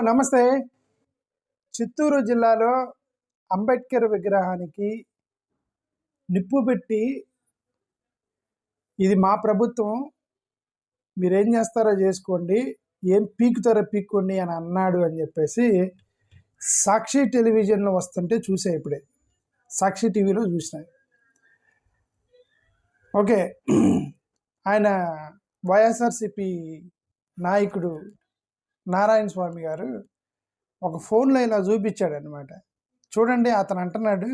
నమస్తే. చిత్తూరు జిల్లాలో అంబేద్కర్ విగ్రహానికి నిప్పు పెట్టి ఇది మా ప్రభుత్వం. మీరేం చేస్తారో చేసుకోండి. ఏం పీకుతారో పీక్కోండి అని అన్నాడు అని చెప్పేసి సాక్షి టెలివిజన్లో వస్తుంటే చూసా ఇప్పుడే. సాక్షి టీవీలో చూసిన. ఓకే. ఆయన వైఎస్ఆర్సిపి నాయకుడు నారాయణ స్వామి గారు ఒక ఫోన్లో ఇలా చూపించాడు అనమాట చూడండి అతను అంటున్నాడు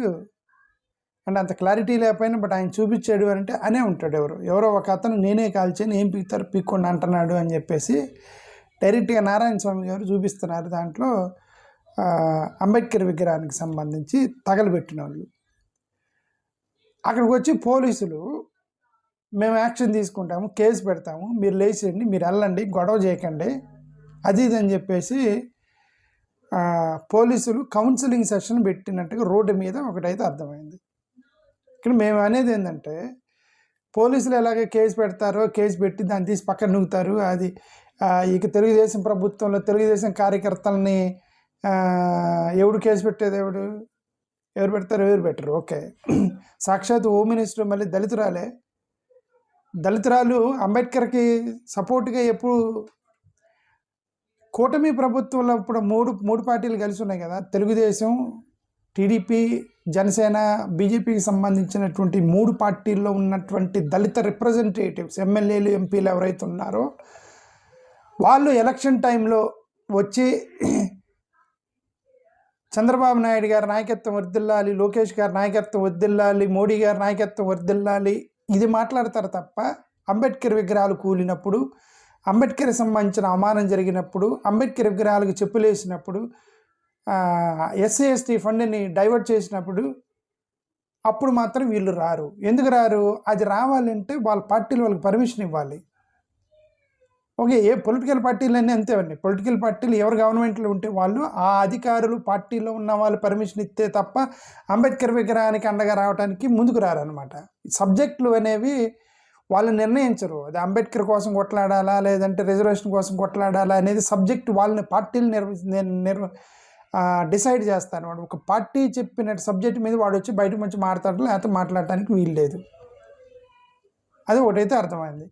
అంటే అంత క్లారిటీ లేకపోయినా బట్ ఆయన చూపించాడు అని అంటే అనే ఉంటాడు ఎవరు. ఎవరో ఒక అతను నేనే కాల్చాను ఏం పీకుతారు పీక్కోండి అంటున్నాడు అని చెప్పేసి డైరెక్ట్గా నారాయణ స్వామి గారు చూపిస్తున్నారు దాంట్లో. అంబేద్కర్ విగ్రహానికి సంబంధించి తగలబెట్టిన వాళ్ళు అక్కడికి వచ్చి పోలీసులు మేము యాక్షన్ తీసుకుంటాము కేసు పెడతాము మీరు లేచేయండి మీరు వెళ్ళండి గొడవ చేయకండి అది ఇది అని చెప్పేసి పోలీసులు కౌన్సిలింగ్ సెషన్ పెట్టినట్టుగా రోడ్డు మీద ఒకటైతే అర్థమైంది. ఇక్కడ మేము అనేది ఏంటంటే పోలీసులు ఎలాగ కేసు పెడతారో కేసు పెట్టి దాన్ని తీసి పక్కన నూగుతారు అది ఇక తెలుగుదేశం ప్రభుత్వంలో తెలుగుదేశం కార్యకర్తలని ఎవడు కేసు పెట్టేది ఎవడు? ఎవరు పెడతారు ఎవరు పెట్టరు. ఓకే. సాక్షాత్ హోమ్ మినిస్టర్ మళ్ళీ దళితురాలే. దళితురాలు అంబేద్కర్కి సపోర్ట్గా ఎప్పుడు కూటమి ప్రభుత్వంలో ఇప్పుడు మూడు మూడు పార్టీలు కలిసి ఉన్నాయి కదా. తెలుగుదేశం టీడీపీ జనసేన బీజేపీకి సంబంధించినటువంటి మూడు పార్టీల్లో ఉన్నటువంటి దళిత రిప్రజెంటేటివ్స్ ఎమ్మెల్యేలు ఎంపీలు ఎవరైతే ఉన్నారో వాళ్ళు ఎలక్షన్ టైంలో వచ్చి చంద్రబాబు నాయుడు గారి నాయకత్వం వర్దిల్లాలి లోకేష్ గారి నాయకత్వం వర్దిల్లాలి మోడీ గారి నాయకత్వం వర్దిల్లాలి ఇది మాట్లాడతారు తప్ప అంబేద్కర్ విగ్రహాలు కూలినప్పుడు అంబేద్కర్ సంబంధించిన అవమానం జరిగినప్పుడు అంబేద్కర్ విగ్రహాలకు చెప్పులేసినప్పుడు ఎస్సీ ఎస్టీ ఫండ్ని డైవర్ట్ చేసినప్పుడు అప్పుడు మాత్రం వీళ్ళు రారు. ఎందుకు రారు? అది రావాలంటే వాళ్ళ పార్టీలు వాళ్ళకి పర్మిషన్ ఇవ్వాలి. ఓకే ఏ పొలిటికల్ పార్టీలన్నీ అంతేవండి పొలిటికల్ పార్టీలు ఎవరు గవర్నమెంట్లో ఉంటే వాళ్ళు ఆ అధికారులు పార్టీలో ఉన్న వాళ్ళు పర్మిషన్ ఇస్తే తప్ప అంబేద్కర్ విగ్రహానికి అండగా రావడానికి ముందుకు రారనమాట సబ్జెక్టులు అనేవి వాళ్ళు నిర్ణయించరు. అది అంబేద్కర్ కోసం కొట్లాడాలా లేదంటే రిజర్వేషన్ కోసం కొట్లాడాలా అనేది సబ్జెక్ట్ వాళ్ళని పార్టీలు నిర్వ నిర్వ డిసైడ్ చేస్తాను వాడు ఒక పార్టీ చెప్పిన సబ్జెక్ట్ మీద వాడు వచ్చి బయట మంచి మాట్లాడటం లేకపోతే మాట్లాడటానికి వీలు లేదు అది ఒకటైతే అర్థమైంది.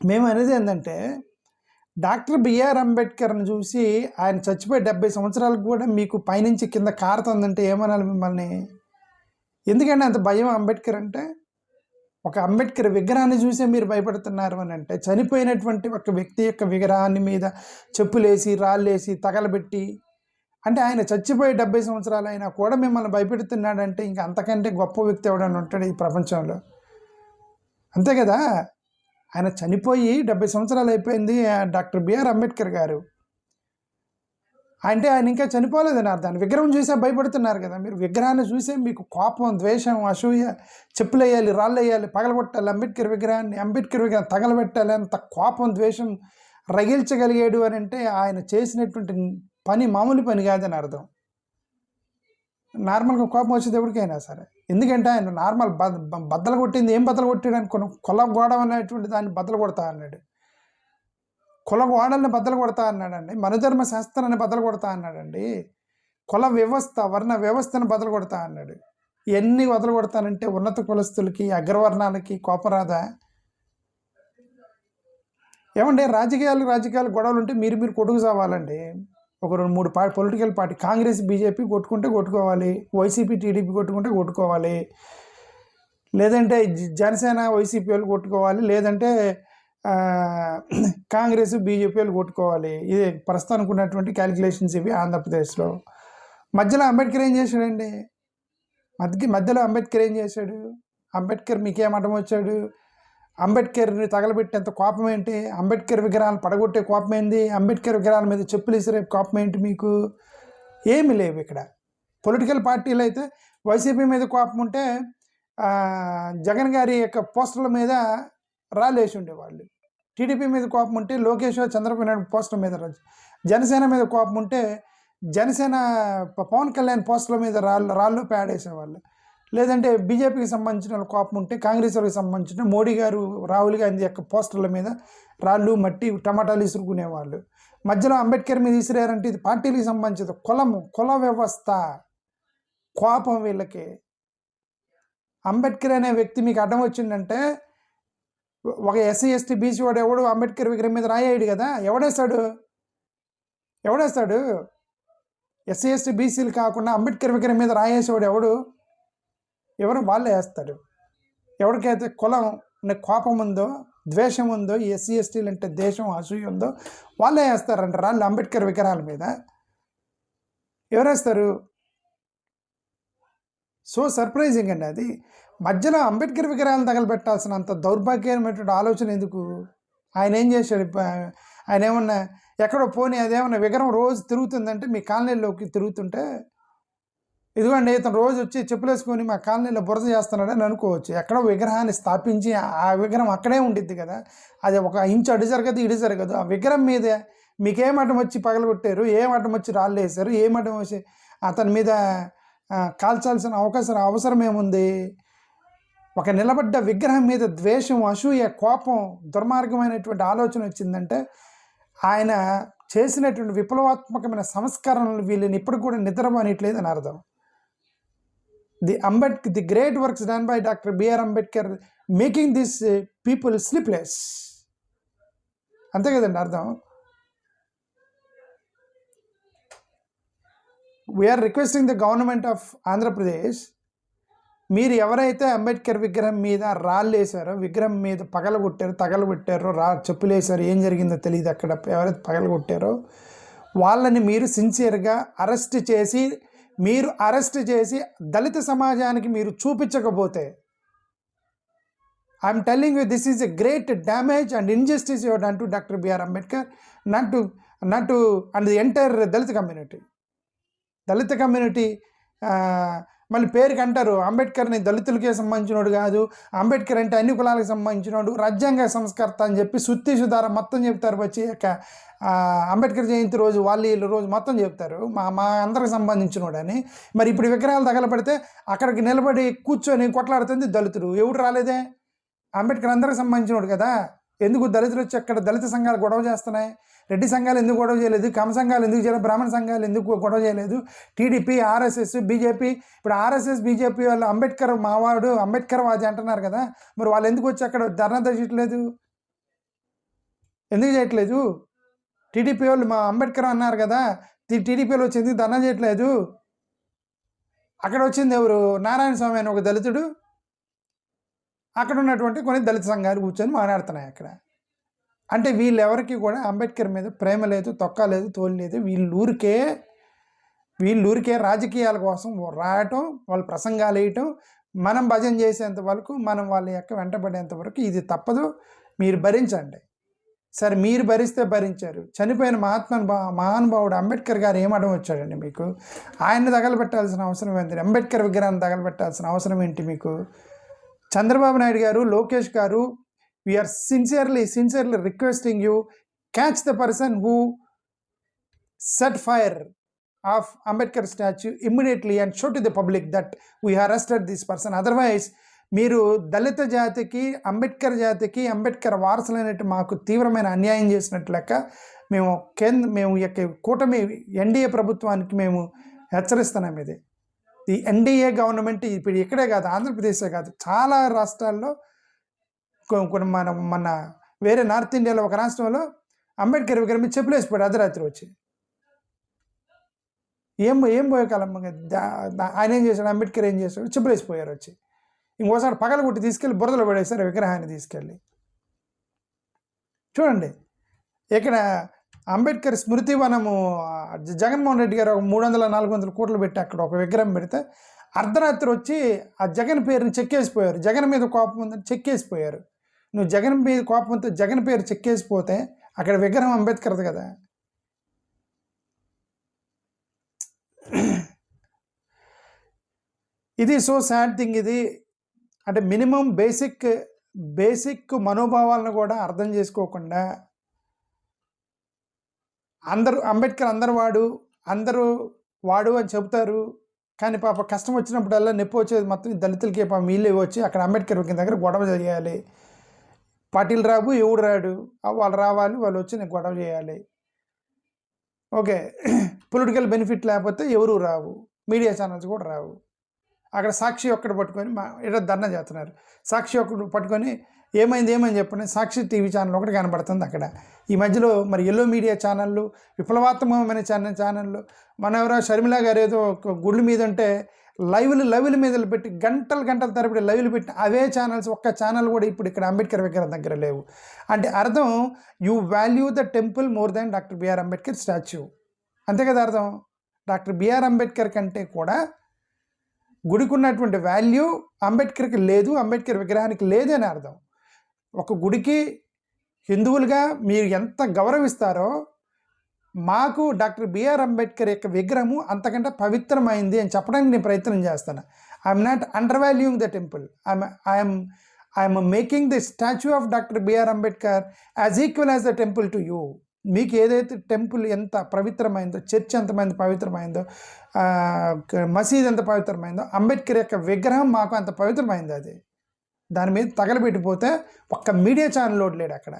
మేము అనేది ఏంటంటే డాక్టర్ బిఆర్ అంబేద్కర్ని చూసి ఆయన చచ్చిపోయి డెబ్బై సంవత్సరాలకు కూడా మీకు పైనుంచి కింద కారుతుందంటే ఏమనాలి మిమ్మల్ని? ఎందుకంటే అంత భయం అంబేద్కర్ అంటే? ఒక అంబేద్కర్ విగ్రహాన్ని చూసే మీరు భయపడుతున్నారు అని అంటే చనిపోయినటువంటి ఒక వ్యక్తి యొక్క విగ్రహాన్ని మీద చెప్పులేసి రాళ్ళేసి తగలబెట్టి అంటే ఆయన చచ్చిపోయి డెబ్బై సంవత్సరాలు అయినా కూడా మిమ్మల్ని భయపెడుతున్నాడంటే ఇంకా అంతకంటే గొప్ప వ్యక్తి ఎవడని ఉంటాడు ఈ ప్రపంచంలో? అంతే కదా? ఆయన చనిపోయి డెబ్బై సంవత్సరాలు అయిపోయింది డాక్టర్ బిఆర్ అంబేద్కర్ గారు. అంటే ఆయన ఇంకా చనిపోలేదని అర్థం. విగ్రహం చూసే భయపడుతున్నారు కదా. మీరు విగ్రహాన్ని చూసే మీకు కోపం ద్వేషం అసూయ చెప్పులు వేయాలి రాళ్ళు వేయాలి పగలగొట్టాలి అంబేద్కర్ విగ్రహాన్ని అంబేద్కర్ విగ్రహం తగలబెట్టాలి అంత కోపం ద్వేషం రగిల్చగలిగాడు అని అంటే ఆయన చేసినటువంటి పని మామూలు పని కాదని అర్థం. నార్మల్గా కోపం వచ్చేది ఎవరికైనా సరే. ఎందుకంటే ఆయన నార్మల్ బద్దలు కొట్టింది ఏం బద్దలు కొట్టాడు అనుకున్న కొల గోడ అనేటువంటి దాన్ని బద్దలు కొడతా అన్నాడు. కుల గోడల్ని బద్దలు కొడతా అన్నాడండి. మనధర్మ శాస్త్రాన్ని బద్దలు కొడతా అన్నాడండి. కుల వ్యవస్థ వర్ణ వ్యవస్థను బద్దలు కొడతా అన్నాడు. ఎన్ని వదలు కొడతానంటే ఉన్నత కులస్తులకి అగ్రవర్ణాలకి కోపరాదా ఏమంటే రాజకీయాలు రాజకీయాలు గొడవలు ఉంటే మీరు మీరు కొట్టుకు చావాలండి ఒక రెండు మూడు party political party Congress BJP కొట్టుకుంటే కొట్టుకోవాలి. వైసీపీ టీడీపీ కొట్టుకుంటే కొట్టుకోవాలి. లేదంటే జనసేన వైసీపీ వాళ్ళు కొట్టుకోవాలి. లేదంటే కాంగ్రెస్ బీజేపీలు కొట్టుకోవాలి. ఇది ప్రస్తుతానికి ఉన్నటువంటి క్యాలిక్యులేషన్స్ ఇవి ఆంధ్రప్రదేశ్లో. మధ్యలో అంబేద్కర్ ఏం చేశాడండి? మధ్య మధ్యలో అంబేద్కర్ ఏం చేశాడు? అంబేద్కర్ మీకేం అడ్డం వచ్చాడు? అంబేద్కర్ని తగలబెట్టేంత కోపం ఏంటి అంబేద్కర్ విగ్రహాలు పడగొట్టే కోపం ఏంది అంబేద్కర్ విగ్రహాల మీద చెప్పులు ఇసిరే కోపం ఏంటి మీకు? ఏమి లేవు ఇక్కడ. పొలిటికల్ పార్టీలు అయితే వైసీపీ మీద కోపం ఉంటే జగన్ గారి యొక్క పోస్టర్ల మీద రాలేసి ఉండేవాళ్ళు. టీడీపీ మీద కోపం ఉంటే లోకేష్ చంద్రబాబు నాయుడు పోస్టర్ మీద జనసేన మీద కోపం ఉంటే జనసేన పవన్ కళ్యాణ్ పోస్టర్ల మీద రాళ్ళు రాళ్ళు పేడేసేవాళ్ళు. లేదంటే బీజేపీకి సంబంధించిన వాళ్ళ కోపం ఉంటే కాంగ్రెస్ వాళ్ళకి సంబంధించిన మోడీ గారు రాహుల్ గాంధీ యొక్క పోస్టర్ల మీద రాళ్ళు మట్టి టమాటాలు ఇసురుకునేవాళ్ళు. మధ్యలో అంబేద్కర్ మీద ఇసిరారంటే ఇది పార్టీలకు సంబంధించిన కులము కుల వ్యవస్థ కోపం వీళ్ళకి. అంబేద్కర్ అనే వ్యక్తి మీకు అడ్డం వచ్చిందంటే ఒక ఎస్సీ ఎస్టీ బీసీ వాడు ఎవడు అంబేద్కర్ విగ్రహం మీద రాయాడు కదా ఎవడేస్తాడు? ఎవడేస్తాడు? ఎస్సీ ఎస్టీ బీసీలు కాకుండా అంబేద్కర్ విగ్రహం మీద రాయేసేవాడు ఎవడు? ఎవరు? వాళ్ళే వేస్తాడు. ఎవరికైతే కులం కోపం ఉందో ద్వేషం ఉందో ఎస్సీ ఎస్టీలు అంటే దేశం అసూయ ఉందో వాళ్ళే వేస్తారంట రాళ్ళు అంబేద్కర్ విగ్రహాల మీద? ఎవరేస్తారు? సో సర్ప్రైజింగ్ అండి అది. మధ్యలో అంబేద్కర్ విగ్రహాలు తగలబెట్టాల్సినంత దౌర్భాగ్యమైనటువంటి ఆలోచన ఎందుకు? ఆయన ఏం చేశాడు? ఆయన ఏమన్నా ఎక్కడో పోనీ అదేమన్నా విగ్రహం రోజు తిరుగుతుందంటే మీ కాలనీలోకి తిరుగుతుంటే ఇదిగోండి ఇతను రోజు వచ్చి చెప్పులేసుకొని మా కాలనీలో బురద చేస్తున్నాడని అనుకోవచ్చు. ఎక్కడో విగ్రహాన్ని స్థాపించి ఆ విగ్రహం అక్కడే ఉండిద్ది కదా. అది ఒక ఇంచు అడి జరగదు ఇడి జరగదు. ఆ విగ్రహం మీదే మీకేం అడ్డం వచ్చి పగలగొట్టారు? ఏం అడ్డం వచ్చి రాళ్ళు వేశారు ఏం అడ్డం వచ్చి అతని మీద కాల్చాల్సిన అవకాశం అవసరం ఏముంది? ఒక నిలబడ్డ విగ్రహం మీద ద్వేషం అసూయ కోపం దుర్మార్గమైనటువంటి ఆలోచన వచ్చిందంటే ఆయన చేసినటువంటి విప్లవాత్మకమైన సంస్కరణలు వీళ్ళని ఇప్పుడు కూడా నిద్రపోనిట్లేదు అని అర్థం. The Ambedkar the great works done by doctor BR Ambedkar making this people sleepless అంతే కదండి అర్థం? We're requesting the government of Andhra Pradesh మీరు ఎవరైతే అంబేద్కర్ విగ్రహం మీద రాళ్ళు వేసారో విగ్రహం మీద పగలగొట్టారో తగలగొట్టారో రా చెప్పులు వేసారో ఏం జరిగిందో తెలియదు అక్కడ. ఎవరైతే పగలగొట్టారో వాళ్ళని మీరు సిన్సియర్గా అరెస్ట్ చేసి మీరు అరెస్ట్ చేసి దళిత సమాజానికి మీరు చూపించకపోతే I'm telling you this is a great damage and injustice your అంటూ doctor BR Ambedkar not to not to and the entire Dalit community Dalit community మళ్ళీ పేరుకి అంటారు అంబేద్కర్ని దళితులకే సంబంధించినోడు కాదు అంబేద్కర్ అంటే అన్ని కులాలకు సంబంధించినోడు రాజ్యాంగ సంస్కర్త అని చెప్పి సుత్తి సుధార మొత్తం చెప్తారు వచ్చి యొక్క అంబేద్కర్ జయంతి రోజు వాళ్ళు వీళ్ళు రోజు మొత్తం చెప్తారు. మా మా అందరికి సంబంధించినోడు అని. మరి ఇప్పుడు విగ్రహాలు తగలబడితే అక్కడికి నిలబడి కూర్చొని కొట్లాడుతుంది దళితుడు. ఎవడు రాలేదే? అంబేద్కర్ అందరికి సంబంధించినోడు కదా. ఎందుకు దళితులు వచ్చి అక్కడ దళిత సంఘాలు గొడవ చేస్తున్నాయి? రెడ్డి సంఘాలు ఎందుకు గొడవ చేయలేదు? కమ సంఘాలు ఎందుకు చేయలేదు? బ్రాహ్మణ సంఘాలు ఎందుకు గొడవ చేయలేదు? టీడీపీ ఆర్ఎస్ఎస్ బీజేపీ ఇప్పుడు ఆర్ఎస్ఎస్ బీజేపీ వాళ్ళు అంబేద్కర్ మావాడు అంబేద్కర్ వాది అంటున్నారు కదా మరి వాళ్ళు ఎందుకు వచ్చి అక్కడ ధర్నా చేయట్లేదు ఎందుకు చేయట్లేదు? టీడీపీ వాళ్ళు మా అంబేద్కర్ అన్నారు కదా టీ- టీడీపీలో వచ్చి ఎందుకు ధర్నా చేయట్లేదు? అక్కడ వచ్చింది ఎవరు? నారాయణ స్వామి అని ఒక దళితుడు. అక్కడ ఉన్నటువంటి కొన్ని దళిత సంఘాలు కూర్చొని మాట్లాడుతున్నాయి అక్కడ. అంటే వీళ్ళెవరికి కూడా అంబేద్కర్ మీద ప్రేమ లేదు తొక్క లేదు తోలు లేదు. వీళ్ళూరికే ఊరికే ఊరికే రాజకీయాల కోసం రాయటం వాళ్ళ ప్రసంగాలు వేయటం మనం భజన చేసేంత వరకు మనం వాళ్ళ యొక్క వెంటబడేంత వరకు ఇది తప్పదు. మీరు భరించండి. సరే మీరు భరిస్తే భరించారు. చనిపోయిన మహాత్మా మహానుభావుడు అంబేద్కర్ గారు ఏమడం వచ్చాడండి మీకు? ఆయన్ని తగలబెట్టాల్సిన అవసరం ఏంటి? అంబేద్కర్ విగ్రహాన్ని తగలబెట్టాల్సిన అవసరం ఏంటి మీకు? Chandrababu Naidu garu Lokesh garu we are sincerely sincerely requesting you catch the person who set fire of Ambedkar statue immediately and show to the public that we arrested this person otherwise మీరు దళిత జాతికి అంబేద్కర్ జాతికి అంబేద్కర్ వారసులైనట్టు మాకు తీవ్రమైన అన్యాయం చేసినట్టు లెక్క మేము కేంద్ర మేము యొక్క కూటమి ఎన్డీఏ ప్రభుత్వానికి మేము హెచ్చరిస్తున్నాం ఇది. ఈ ఎన్డీఏ గవర్నమెంట్ ఇప్పుడు ఇక్కడే కాదు ఆంధ్రప్రదేశే కాదు చాలా రాష్ట్రాల్లో మన మన వేరే నార్త్ ఇండియాలో ఒక రాష్ట్రంలో అంబేద్కర్ విగ్రహం మీద చెప్పులు వేసిపోయాడు అర్ధరాత్రి వచ్చి. ఏం ఏం పోయే కాలం? ఆయన ఏం చేశాడు? అంబేద్కర్ ఏం చేశాడు? చెప్పులు వేసిపోయారు వచ్చి. ఇంకోసారి పగల కొట్టి తీసుకెళ్ళి బురదలో పడేశారు విగ్రహాన్ని తీసుకెళ్ళి. చూడండి ఇక్కడ అంబేద్కర్ స్మృతి వనము జగన్మోహన్ రెడ్డి గారు ఒక మూడు వందల నాలుగు వందల కోట్లు పెట్టి అక్కడ ఒక విగ్రహం పెడితే అర్ధరాత్రి వచ్చి ఆ జగన్ పేరుని చెక్కేసిపోయారు. జగన్ మీద కోపం ఉందని చెక్కేసిపోయారు. నువ్వు జగన్ మీద కోపంతో జగన్ పేరు చెక్కేసిపోతే అక్కడ విగ్రహం అంబేద్కర్ది కదా. ఇది సో సాడ్ థింగ్ ఇది. అంటే మినిమం బేసిక్ బేసిక్ మనోభావాలను కూడా అర్థం చేసుకోకుండా అందరూ అంబేద్కర్ అందరు వాడు అందరూ వాడు అని చెబుతారు. కానీ పాప కష్టం వచ్చినప్పుడల్లా నొప్పి వచ్చేది మొత్తం దళితులకి పాప వీళ్ళు వచ్చి అక్కడ అంబేద్కర్ దగ్గర గొడవ చేయాలి. పార్టీలు రావు ఎవడు రాడు? వాళ్ళు రావాలి వాళ్ళు వచ్చి నేను గొడవ చేయాలి. ఓకే. పొలిటికల్ బెనిఫిట్ లేకపోతే ఎవరు రావు? మీడియా ఛానల్స్ కూడా రావు. అక్కడ సాక్షి ఒక్కడు పట్టుకొని మా ఇక్కడ ధర్నా చేస్తున్నారు. సాక్షి ఒక్కడు పట్టుకొని ఏమైంది ఏమని చెప్పండి. సాక్షి టీవీ ఛానల్ ఒకటి కనబడుతుంది అక్కడ. ఈ మధ్యలో మరి ఎల్లో మీడియా ఛానళ్ళు విప్లవాత్మకమైన ఛానల్ ఛానళ్ళు. మన ఎవరో షర్మిల గారు ఏదో ఒక గుళ్ళు మీద ఉంటే లైవ్లు లైవ్ల మీద పెట్టి గంటలు గంటల తరబడి లైవ్లు పెట్టి అవే ఛానల్స్ ఒక్క ఛానల్ కూడా ఇప్పుడు ఇక్కడ అంబేద్కర్ విగ్రహం దగ్గర లేవు. అంటే అర్థం you value the temple more than doctor BR Ambedkar statue అంతే కదా అర్థం? డాక్టర్ బిఆర్ అంబేద్కర్ కంటే కూడా గుడికి ఉన్నటువంటి వాల్యూ అంబేద్కర్కి లేదు అంబేద్కర్ విగ్రహానికి లేదు అని అర్థం. ఒక గుడికి హిందువులుగా మీరు ఎంత గౌరవిస్తారో మాకు డాక్టర్ బిఆర్ అంబేద్కర్ యొక్క విగ్రహము అంతకంటే పవిత్రమైంది అని చెప్పడానికి నేను ప్రయత్నం చేస్తాను. I'm not undervaluing the temple I'm I'm I'm making the statue of doctor BR Ambedkar as equal as the temple to you మీకు ఏదైతే టెంపుల్ ఎంత పవిత్రమైందో చర్చ్ ఎంతమంది పవిత్రమైందో మసీద్ ఎంత పవిత్రమైందో అంబేద్కర్ యొక్క విగ్రహం మాకు అంత పవిత్రమైంది అది. దాని మీద తగలబెట్టిపోతే ఒక్క మీడియా ఛానల్ లోడ్ లేడు అక్కడ.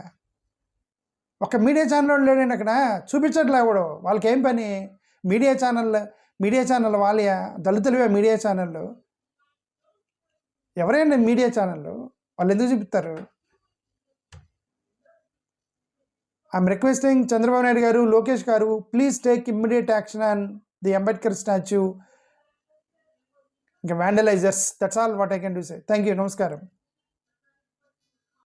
ఒక మీడియా ఛానల్ లేడండి అక్కడ. చూపించట్లే ఎవడు వాళ్ళకి ఏం పని? మీడియా ఛానల్ మీడియా ఛానల్ వాళ్ళయా దళితులవే మీడియా ఛానళ్ళు ఎవరైనా మీడియా ఛానళ్ళు వాళ్ళు ఎందుకు చూపిస్తారు? I'm requesting Chandrababu Naidu garu Lokesh garu please take immediate action on the Ambedkar statue ఇంకా vandalisers that's all what I can do say thank you నమస్కారం.